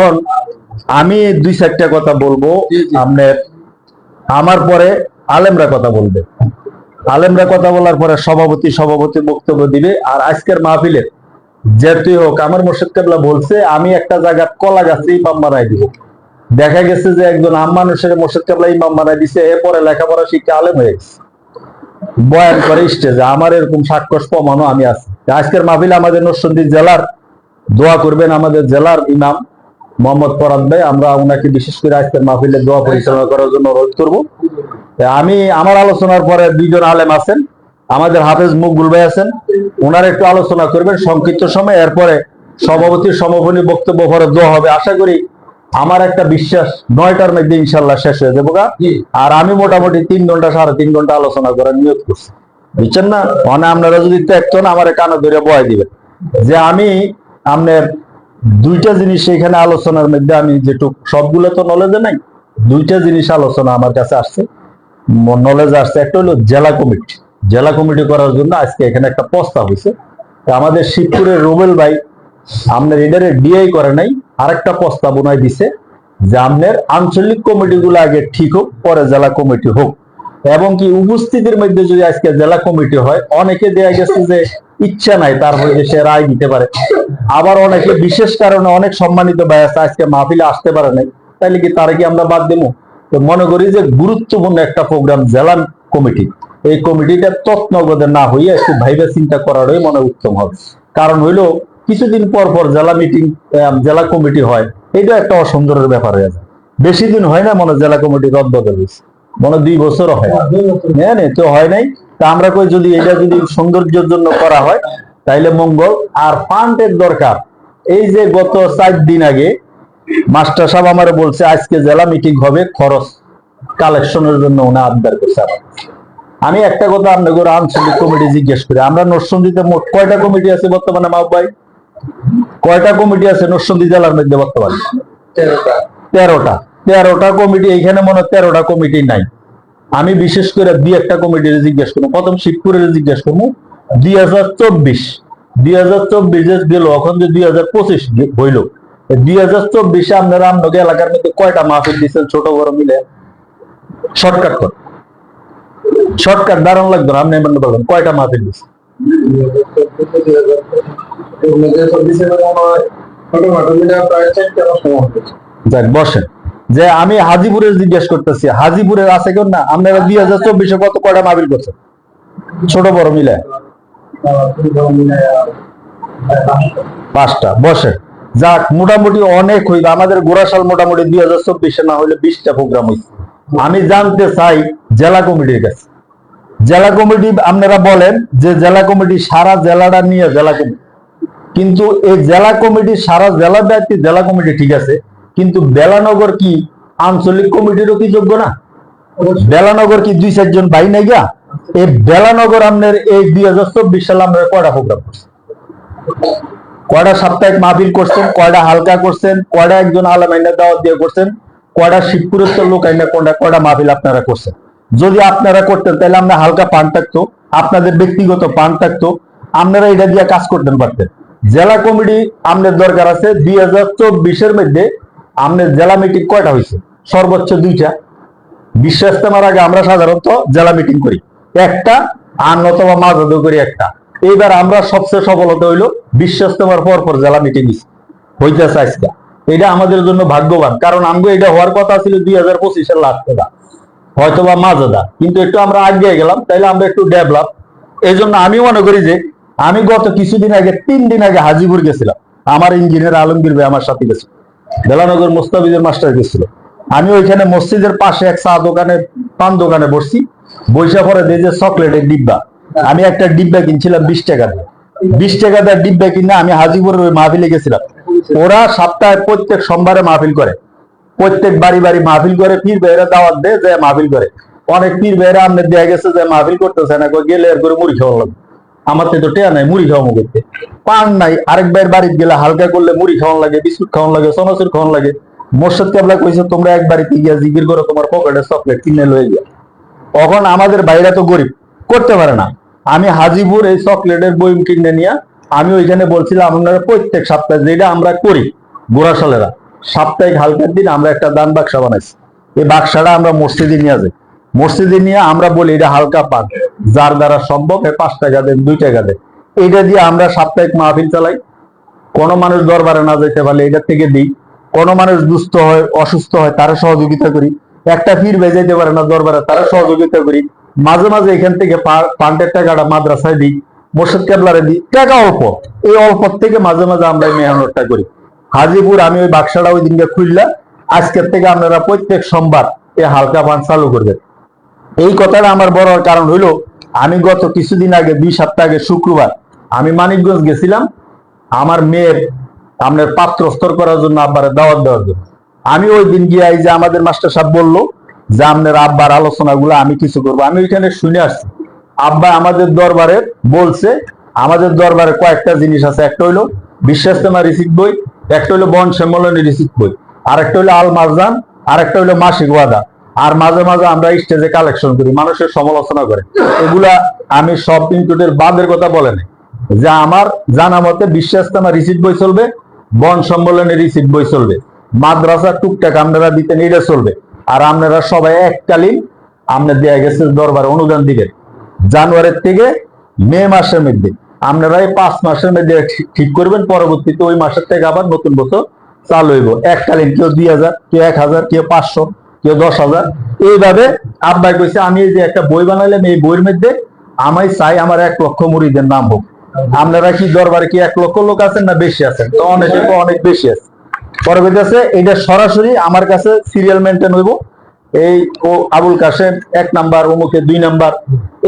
এখন আমি দুই চারটা কথা বলব। আপনার আমার পরে আলেমরা কথা বলবে। আলেমরা কথা বলার পরে সভাপতি সভাপতি বক্তব্য দিবে। আর আজকের মাহফিলে যেতুই হোক আমার মোর্শেদ কেবলা বলছে আমি একটা জায়গা কলা গাছে ইমাম মারাই দিব। দেখা গেছে যে একজন আম মানুষের মোর্শেদ কেবলা ইমাম মারাই দিছে এরপরে লেখাপড়া শিক্ষা আলেম হয়ে গেছে। বয়ান করে স্টেজে আমার এরকম সাক্ষস প্রমাণও আমি আছি। আজকের মাহফিল আমাদের নরসিংদী জেলার দোয়া করবেন আমাদের জেলার ইমাম মোহাম্মদ ফরাদ ভাই আমরা ওনাকে বিশেষ করে আজকের মাহফিলে দোয়া পরিচালনা করার জন্য অনুরোধ করব। আমি আমার আলোচনার পরে দুইজন আলেম আছেন আমাদের হাফেজ মুকবুল ভাই আছেন ওনারা একটু আলোচনা করবেন সংক্ষিপ্ত সময় এরপরে সভাপতির সমাপনী বক্তব্য পরে দোয়া হবে। আশা করি আমার একটা বিশ্বাস নয়টার মধ্যে ইনশাল্লাহ শেষ হয়ে যাব আর আমি মোটামুটি তিন ঘণ্টা সাড়ে তিন ঘণ্টা আলোচনা করার নিয়োগ করছি। বুঝছেন না? মানে আপনারা যদি দেখতেন আমার কানে ধরে বয় দিবেন। যে আমি আপনার দুইটা জিনিস এখানে আলোচনার মধ্যে আমি যেটুক, সবগুলো তো নলেজে নাই, দুইটা জিনিস আলোচনা আমার কাছে আসছে। নলেজ আসছে, একটা হলো জেলা কমিটি। জেলা কমিটি করার জন্য আজকে এখানে একটা প্রস্তাব হয়েছে। আমাদের শিবপুরের রুবেল ভাই আপনার এটারে ডিআই করে নাই, আরেকটা প্রস্তাবনায় দিছে যে আপনার আঞ্চলিক কমিটিগুলো আগে ঠিক হোক, পরে জেলা কমিটি হোক। এবং কি উপস্থিতির মধ্যে যদি আজকে জেলা কমিটি হয়, অনেকে দেয়া গেছে যে ইচ্ছা নাই তারপরে যে সে রায় দিতে পারে। আবার অনেকে বিশেষ কারণে অনেক সম্মানিত আছে, আজকে মাহফিলে আসতে পারে নাই, তাইলে কি তারা কি আমরা বাদ দেবো তো মনে করি যে গুরুত্বপূর্ণ একটা প্রোগ্রাম জেলা কমিটি। এই কমিটিটা তৎনগদে না হইয়া একটু ভাইবে চিন্তা করারই মনে উত্তম হবে। কারণ হইল, কিছুদিন পর পর জেলা মিটিং জেলা কমিটি হয় এটা একটা অসুন্দরের ব্যাপার হয়ে যায়। বেশি দিন হয় না মনে জেলা কমিটি রদবদল হয়েছে মনে দুই বছরও হয়। হ্যাঁ নে, তো হয় নাই। তা আমরা কই যদি এটা যদি সৌন্দর্যের জন্য করা হয় তাইলে মঙ্গল আর ফান্ডের দরকার। এই যে গত চার দিন আগে মাস্টার সাহেব আমারে বলছে আজকে জেলা মিটিং হবে খরচ কালেকশনের জন্য উনি আবদার করছে আমি একটা কথা আপনাদের আঞ্চলিক কমিটি জিজ্ঞেস করি আমরা নরসিংদীতে মোট কয়টা কমিটি আছে বর্তমানে মাহবুব ভাই? কয়টা কমিটি আছে নরসিংদী জেলার মধ্যে বর্তমানে? তেরোটা। তেরোটা। তেরোটা কমিটি এইখানে মনে হয় তেরোটা কমিটি নাই। আমি বিশেষ করে দুই একটা কমিটির জিজ্ঞেস করব। প্রথম শিবপুরের জিজ্ঞেস করব দুই হাজার চব্বিশ দুই হাজার চব্বিশে গেল এখন যে দুই হাজার পঁচিশ হইল। দুই হাজার চব্বিশে আপনারা আপনাকে এলাকার মধ্যে কয়টা মাহফিল দিচ্ছেন ছোট বড় মিলে? শর্টকাট কর। শর্টকাট লাগবে না আপনি এমন বলবেন কয়টা মাহফিল দিচ্ছেন যাক বসেন। যে আমি হাজিপুরের জিজ্ঞেস করতেছি হাজিপুরের আছে কেউ না? আপনারা দুই হাজার চব্বিশে কত কয়টা মাহফিল করছেন? ছোট বড় মিলে। পাঁচটা বসে যাক মোটামুটি অনেক হইবে। আমাদের গোড়াশাল মোটামুটি দুই হাজার চব্বিশে না হইলে বিশটা প্রোগ্রাম হইছে। আমি জানতে চাই জেলা কমিটির কাছে। জেলা কমিটি আপনারা বলেন যে জেলা কমিটি সারা জেলাটা নিয়ে জেলা কমিটি। কিন্তু এই জেলা কমিটি সারা জেলা ব্যক্তি জেলা কমিটি ঠিক আছে। কিন্তু বেলানগর কি আঞ্চলিক কমিটিরও কি যোগ্য না? বেলানগর কি দুই, চারজন ভাই নাই গা? এই বেলানগর আপনার এই দুই হাজার চব্বিশ সালে আপনারা কয়টা প্রোগ্রাম করছেন কয়টা সাপ্তাহিক মাহফিল করছেন, কয়টা হালকা করছেন, কয়টা একজন আলাম আইনা দাওয়াত দিয়ে করছেন, কয়টা শিবপুরের লোক আইনা কোনটা কয়টা মাহফিল আপনারা করছেন? যদি আপনারা করতেন, তাহলে আমরা হালকা পান থাকতো, আপনাদের ব্যক্তিগত পান থাকতো, আপনারা এটা দিয়ে কাজ করতেন পারতেন। জেলা কমিটি আপনার দরকার আছে দুই হাজার চব্বিশের মধ্যে আপনার জেলা মিটিং কয়টা হয়েছে? সর্বোচ্চ দুইটা। বিশ্ব ইস্তেমার আগে আমরা সাধারণত জেলা মিটিং করি। একটা, আর নতবা মাঝাদো করি একটা। এইবার আমরা সবচেয়ে সফলতা হইল বিশ্ব ইস্তেমার পর পর জেলা মিটিং হইতেছে আজকে। এটা আমাদের জন্য ভাগ্যবান। কারণ আমগো এটা হওয়ার কথা ছিল দুই হাজার পঁচিশের লাস্ট হয়তো বা মাঝাদা। কিন্তু একটু আমরা আগে গেলাম, তাইলে আমরা একটু ডেভেলপ এই জন্য আমি মনে করি যে, আমি গত কিছুদিন আগে, তিন দিন আগে হাজিপুর গেছিলাম। আমার ইঞ্জিনিয়ার আলমগীর ভাই আমার সাথে গেছিল বেলানগর মোস্তাফিজের মাস্টার গেছিল আমি ওইখানে মসজিদের পাশে এক চা দোকানে, পান দোকানে বসছি। বৈশা পরে দিয়ে যে চকলেটের ডিব্বা। আমি একটা ডিব্বা কিনছিলাম বিশ টাকা দিয়ে। বিশ টাকা দিয়ে ডিব্বা কিনে আমি হাজিপুরের ওই মাহফিলে গেছিলাম। ওরা সপ্তাহে প্রত্যেক সোমবারে মাহফিল করে। প্রত্যেক বাড়ি বাড়ি মাহফিল করে। পীর ভাইয়েরা দাওয়াত দেয় যে মাহফিল করে। অনেক পীর ভাইয়েরা আমাদের দেয়া গেছে যে মাহফিল করতেছে না, গেলে এর করে মুড়ি খাওয়া লাগবে। আমার তো টেয়া নাই, মুড়ি খাওয়া করতে পান নাই, আরেক ভাইয়ের বাড়িতে গেলে হালকা করলে মুড়ি খাওয়ান লাগে, বিস্কুট খাওয়ান লাগে, সনসুর খাওয়ান লাগে। মোর্শেদ কেবলা কইছে, তোমরা এক বাড়িতে গিয়া জিকির করো, তোমার পকেটে চকলেট কিনে লয়ে গিয়া। তখন আমাদের বাইরা তো গরিব, করতে পারে না। আমি হাজিপুর এই চকলেটের বই কিনে নিয়ে, আমি ওইখানে বলছিলাম, আপনারা প্রত্যেক সপ্তাহে যেটা আমরা করি গোড়াশালেরা সাপ্তাহিক হালকার দিন আমরা একটা দান বাক্সা বানাইছি। এই বাক্সাটা আমরা মসজিদে নিয়ে যাই। মসজিদে নিয়ে আমরা বলি, এটা হালকা পান যার দ্বারা সম্ভব, এ পাঁচ টাকা দেন, দুই টাকা দেন। এইটা দিয়ে আমরা সাপ্তাহিক মাহফিল চালাই। কোনো মানুষ দরবারে না যেতে পারলে এটা থেকে দিই। কোনো মানুষ দুস্থ হয়, অসুস্থ হয়, তারা সহযোগিতা করি। একটা পীর বেজাইতে পারে না দরবারে, তারা সহযোগিতা করি। মাঝে মাঝে এখান থেকে পান্ডের টাকাটা মাদ্রাসায় দিই মোর্শেদ কেবলারে দিই। টাকা অল্প। এই অল্প থেকে মাঝে মাঝে আমরা মেহনতটা করি। হাজিপুর, আমি ওই বাক্সাটা ওই দিনকে খুললাম। আজকের থেকে আপনারা প্রত্যেক সোমবার এই হালকা পান চালু করবেন। এই কথাটা আমার বড় কারণ হইল, আমি গত কিছুদিন আগে দুই সপ্তাহ আগে শুক্রবার, আমি মানিকগঞ্জ গেছিলাম, আমার মেয়ের, আপনার পাত্র স্তর করার জন্য আব্বার দাওয়াত দেওয়ার জন্য। আমি ওই দিন গিয়ে যে আমাদের মাস্টার সাহেব বলল যে, আপনার আব্বার আলোচনাগুলো আমি কিছু করব। আমি ওইখানে শুনে আসছি। আব্বা আমাদের দরবারে বলছে, আমাদের দরবারে কয়েকটা জিনিস আছে। একটা হইল বিশ্বাসতেমা রিসিপ্ট বই, একটা হইল বন সম্মেলনী রিসিপ্ট বই আর একটা হইল আল মারজান আর একটা হইল মাসিক ওয়াদা। আর মাঝে মাঝে আমরা স্টেজে কালেকশন করি, মানুষের সমালোচনা করে। এগুলা আমি সব ইনক্লুডের বাদের কথা বলে নাই। যে আমার জানা মতে বিশ্বাসতামা রিসিপ্ট বই চলবে, বন সম্মেলনের রিসিপ্ট বই চলবে। মাদ্রাসা টুকটাক আপনারা দিতেন এটা চলবে। আর আপনারা সবাই এককালীন আপনার দেয়া গেছে দরবার অনুদান দিবেন। জানুয়ারির থেকে মে মাসের মধ্যে। আপনারা এই পাঁচ মাসের মধ্যে ঠিক করবেন, পরবর্তীতে ওই মাসের থেকে আবার নতুন বছর চালু হইব। এককালীন কেউ দুই হাজার, কেউ এক হাজার, কেউ পাঁচশো। কেউ দশ হাজার। এইভাবে আব্বাই কইছে, আমি এই যে একটা বই বানাইলাম, এই বইয়ের মধ্যে আমি চাই আমার এক লক্ষ মুড়িদের নাম হোক। আপনারা কি দরবারে কি এক লক্ষ লোক আছেন না বেশি আছেন? তো অনেকে অনেক বেশি আছে। আছে এটা সরাসরি আমার কাছে সিরিয়াল মেনটেন হইব। এই ও আবুল কাসেম এক নাম্বার, অমুকে দুই নাম্বার।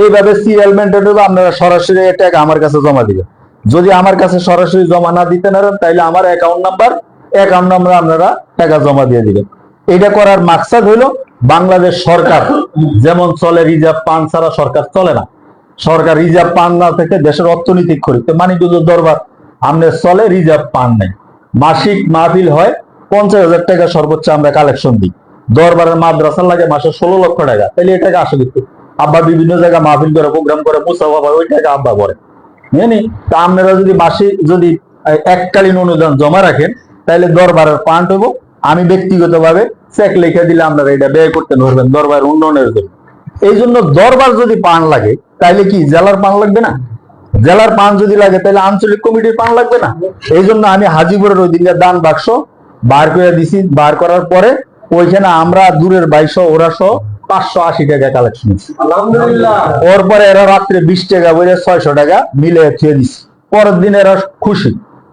এইভাবে সিরিয়াল মেনটেন হইব, আপনারা সরাসরি এটা আমার কাছে জমা দিবেন। যদি আমার কাছে সরাসরি জমা না দিতে পারেন তাহলে আমার অ্যাকাউন্ট নাম্বার অ্যাকাউন্ট নাম্বার আপনারা টাকা জমা দিয়ে দিবেন। এটা করার মাকসাদ হইল বাংলাদেশ সরকার। যেমন চলে রিজার্ভ পান ছাড়া সরকার চলে না। সরকার রিজার্ভ পান না থেকে দেশের অর্থনৈতিক খরিদ মানিকগঞ্জ দরবার আমনের চলে রিজার্ভ পান নেই। মাসিক মাহফিল হয় পঞ্চাশ হাজার টাকা সর্বোচ্চ আমরা কালেকশন দিই। দরবারের মাদ্রাসার লাগে মাসে ষোলো লক্ষ টাকা। তাহলে এই টাকা আসে কিন্তু আব্বা বিভিন্ন জায়গায় মাহফিল করে, প্রোগ্রাম করে, মুসাফা হয় ওই টাকা আব্বা করে। জানি তা আপনারা যদি মাসিক যদি এককালীন অনুদান জমা রাখেন, তাহলে দরবারের পান্ট হইব আমি ব্যক্তিগতভাবে চেক লিখে দিলে আপনারা এটা ব্যয় করতে পারবেন দরবার উন্নয়নের জন্য। এই জন্য দরবার যদি পান লাগে তাইলে কি জেলার পান লাগবে না? জেলার পান যদি লাগে তাহলে আঞ্চলিক কমিটির পান লাগবে না? এই জন্য আমি হাজিপুরের ওই দিনকে দান বাক্স বার করে দিছি। বার করার পরে ওইখানে আমরা দূরের বাইশো ওরা সহ পাঁচশো আশি টাকা কালেকশন ওর পরে এরা রাত্রে বিশ টাকা বলে ছয়শো টাকা মিলে থুয়ে দিছি। পরের দিন এরা খুশি।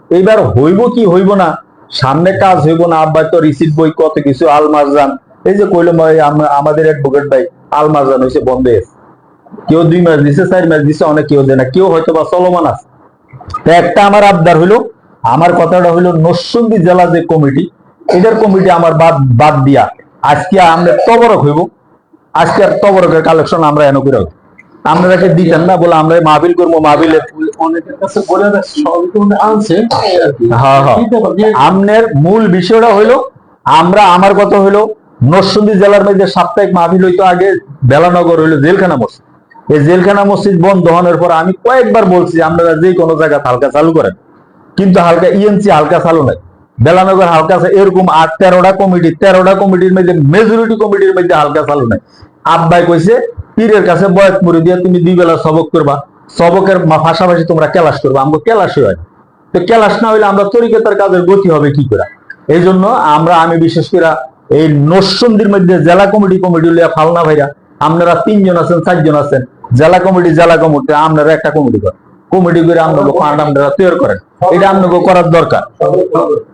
এইবার হইব কি হইব না সামনে কাজ হইব না আব্বা তো রিসিভ বই কত কিছু, আলমারজান। এই যে কইলাম আম- আমাদের অ্যাডভোকেট ভাই, আলমারজান হয়েছে বন্ধে কেউ দুই মাস দিছে, চার মাস দিছে, অনেক কেউ দেয় না। কেউ হয়তো বা চলমান আছে। তো একটা আমার আবদার হইল, আমার কথাটা হইল, নরসিংদী জেলা যে কমিটি এটার কমিটি আমার বাদ বাদ দিয়া, আজকে আমরা তবরক হইব। আজকে আর তবরকের কালেকশন আমরা এনে করে দিতেন না বলে আমরা মাহবিল করব মাহবিলে হ্যাঁ হ্যাঁ। আমনের মূল বিষয়টা হইল আমরা আমার কথা হইল নরসিংদী জেলার মধ্যে সাপ্তাহিক মাহফিল হইতো আগে বেলানগর হইল জেলখানা মসজিদ। এই জেলখানা মসজিদ বন্ধ হওয়ার পর আমি কয়েকবার বলছি আপনারা যে কোনো জায়গা হালকা চালু করেন। কিন্তু হালকা ইএনসি হালকা চালু নাই। বেলানগর হালকা এরকম আট তেরোটা কমিটি তেরোটা কমিটির মধ্যে মেজরিটি কমিটির মধ্যে হালকা চালু নাই। আব্বাই কইছে, পীরের কাছে বয়স মুড়ি দিয়ে তুমি দুই বেলা সবক করবা। সবকের পাশাপাশি তোমরা ক্লাস করবা। আমরা ক্লাস হয়। তো ক্লাস না হইলে আমরা তরিকতার কাজের গতি হবে কি করে? এই জন্য আমরা, আমি বিশেষ করে এই নরসন্দির মধ্যে জেলা কমিটি কমিটি লিয়া ফালনা ভাইরা, আপনারা তিনজন আছেন, চারজন আছেন। জেলা কমিটি জেলা কমিটি, আপনারা একটা কমিটি করেন। কমিটি করে আপনাকে ফান্ড আপনারা তৈরি করেন। এটা আপনাকে করার দরকার।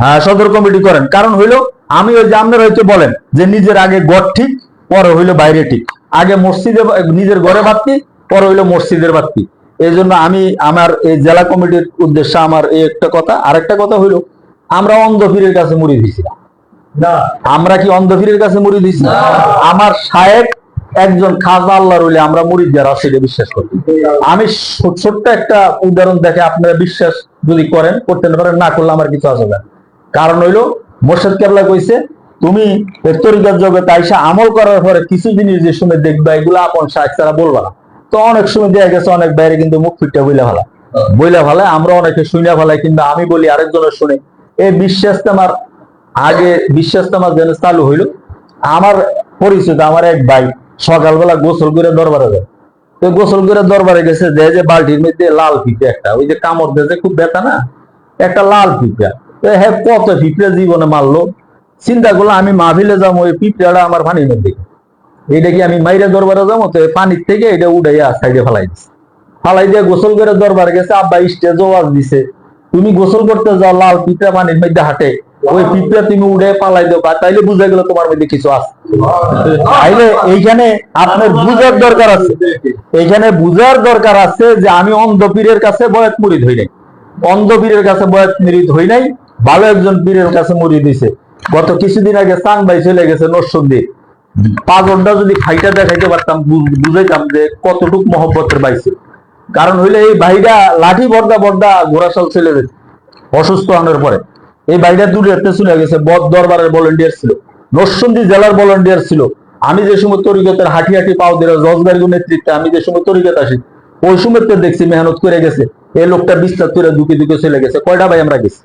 হ্যাঁ সদর কমিটি করেন। কারণ হইল, আমি ওই যে আপনারা হয়তো বলেন যে নিজের আগে গড় ঠিক পরে হইল বাইরে ঠিক। আগে মসজিদে নিজের ঘরে বাড়তি পরে হইল মসজিদের বাড়তি এই জন্য আমি আমার এই জেলা কমিটির উদ্দেশ্যে আমার এই একটা কথা আরেকটা কথা হইল আমরা অন্ধ পীরের কাছে মুড়ি দিছি আমরা কি অন্ধ পীরের কাছে মুড়ি দিছি? আমার সাহেব একজন খাজা আল্লাহ রইলে আমরা মুড়ি দেওয়ার সেটা বিশ্বাস করি। আমি ছোট্ট একটা উদাহরণ দেখে আপনারা বিশ্বাস যদি করেন করতে না পারেন না করলে আমার কিছু আসবে কারণ হইল মোর্শেদ কেবলা কইছে তুমি তরিকার জগতে আইসা আমল করার পরে কিছু জিনিস যে শুনে দেখবা, এগুলো আপন শাহেক ছাড়া বলবা না। তো অনেক সময় দেখা গেছে অনেক বাইরে কিন্তু মুখ ফিটটা বইলা ভালা বইলা ভালা আমরা অনেকে শুনে ভালাই কিন্তু আমি বলি আরেকজনের শুনে এই বিশ্বাস আমার আগে বিশ্বাসতামা যেন চালু হইল। আমার পরিচিত আমার এক ভাই সকালবেলা গোসল করে দরবারে যায়। তো গোসল করে দরবারে গেছে যে যে বালতির মধ্যে লাল পিঁপড়ে একটা, ওই যে কামড় দিয়েছে খুব ব্যথা না, একটা লাল পিঁপড়া। তো হ্যাঁ কত পিঁপড়ে জীবনে মারলো? চিন্তা করল, আমি মাহফিলে যাব ওই পিঁপড়াটা আমার পানির মধ্যে। এটা কি আমি মাইরে দরবারে যাব, তো পানির থেকে এটা উড়াইয়া সাইডে ফেলাই দিছে। ফালাই দিয়ে গোসল করে দরবার গেছে, আব্বা স্টেজ ওয়াজ দিছে। তুমি গোসল করতে যাও, লাল পিঁপড়া পানির মধ্যে হাঁটে। ওই পিঁপড়া তুমি উড়ে পালাই দেবো তাইলে বুঝা গেল তোমার মধ্যে কিছু আছে। তাইলে এইখানে আপনার বুঝার দরকার আছে। এইখানে বুঝার দরকার আছে যে আমি অন্ধ পীরের কাছে বয়াত মুড়ি ধই নাই। অন্ধ পীরের কাছে বয়াত মুড়ি ধই নাই, ভালো একজন পীরের কাছে মুড়ি দিছে। গত কিছুদিন আগে চাং ভাই চলে গেছে নরসন্দী পাগলটা যদি ফাইটা দেখাইতে পারতাম বুঝাইতাম যে কতটুক মহব্বতের বাইছে কারণ হইলে এই ভাইটা লাঠি বর্দা বর্দা ঘোড়াশাল চলে গেছে, অসুস্থ হওয়ার পরে। এই ভাইটা দূরে চলে গেছে, বদ দরবারের ভলেন্টিয়ার ছিল। নরসিংদী জেলার ভলেন্টিয়ার ছিল। আমি যে সময় তরিকতের হাঁটি হাঁটি পাও দিল রোজগার নেতৃত্বে আমি যে সময় তরিকত আসি, ওই সময় তো দেখছি মেহনত করে গেছে। এই লোকটা বিস্তার করে দুকে দুকে চলে গেছে। কয়টা ভাই আমরা গেছি?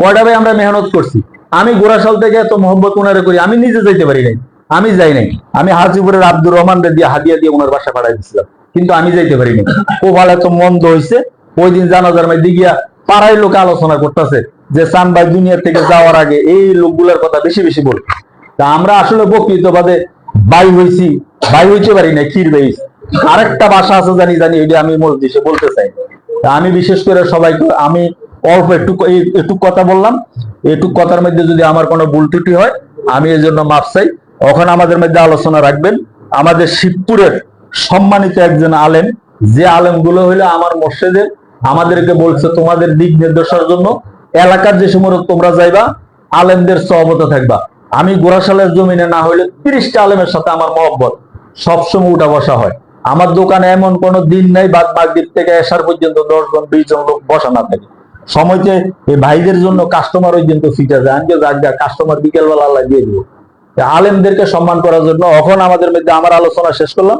কয়টা ভাই আমরা মেহনত করছি? আমি গোড়াশাল থেকে এত মোহব্বত ওনারে করি, আমি নিজে যাইতে পারি নাই, আমি যাই নাই। আমি হাজিপুরের আব্দুর রহমান দিয়ে হাদিয়া দিয়ে ওনার বাসা পাঠাই দিছিলাম, কিন্তু আমি যাইতে পারি নাই। ও ভালো এত মন্দ হয়েছে ওই দিন জানাজার মধ্যে গিয়া পাড়ায় লোকে আলোচনা করতেছে যে, সান ভাই দুনিয়া থেকে যাওয়ার আগে এই লোকগুলোর কথা বেশি বেশি বল। তা আমরা আসলে প্রকৃতবাদে বাই হইছি, বাই হইতে পারি না ক্ষীর বেইস আরেকটা ভাষা আছে জানি জানি এটা আমি মসজিদে বলতে চাই। আমি বিশেষ করে সবাইকে, আমি অল্প একটু একটু কথা বললাম। একটু কথার মধ্যে যদি আমার কোনো ভুল ত্রুটি হয়, আমি এই জন্য মাপ চাই। ওখানে আমাদের মধ্যে আলোচনা রাখবেন। আমাদের শিবপুরের সম্মানিত একজন আলেম, যে আলেমগুলো হইল আমার মসজিদের আমাদেরকে বলছে তোমাদের দিক নির্দেশের জন্য, এলাকার যে সময় তোমরা যাইবা, আলেমদের সহবতে থাকবা। আমি গোরাশালের জমিনে না হইলে তিরিশটা আলেমের সাথে আমার মহব্বত। সবসময় উঠা বসা হয়। আমার দোকানে এমন কোনো দিন নাই বাদ মাগরিব থেকে আসার পর্যন্ত দশ জন বিশ জন লোক বসা না থাকে। সময়তে এই ভাইদের জন্য কাস্টমার ওই দিন তো ফিট আছে। আমি যাক কাস্টমার বিকেলবেলা আল্লাহ দিয়ে দিব। আলেমদেরকে সম্মান করার জন্য এখন আমাদের মধ্যে আমার আলোচনা শেষ করলাম।